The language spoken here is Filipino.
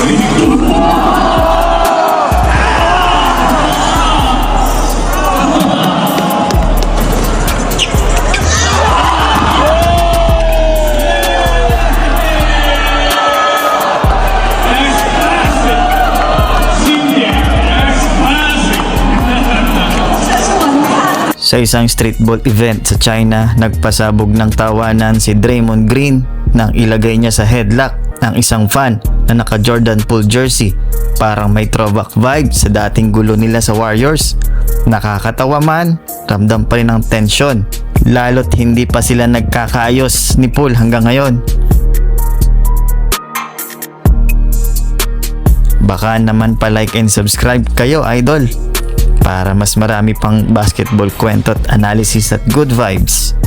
Sa isang streetball event sa China, nagpasabog ng tawanan si Draymond Green nang ilagay niya sa headlock ng isang fan na naka Jordan Poole jersey. Parang may throwback vibe sa dating gulo nila sa Warriors. Nakakatawa man, ramdam pa rin ang tensyon. Lalo't hindi pa sila nagkakaayos ni Poole hanggang ngayon. Baka naman pa-like and subscribe kayo, idol. Para mas marami pang basketball kwento at analysis at good vibes.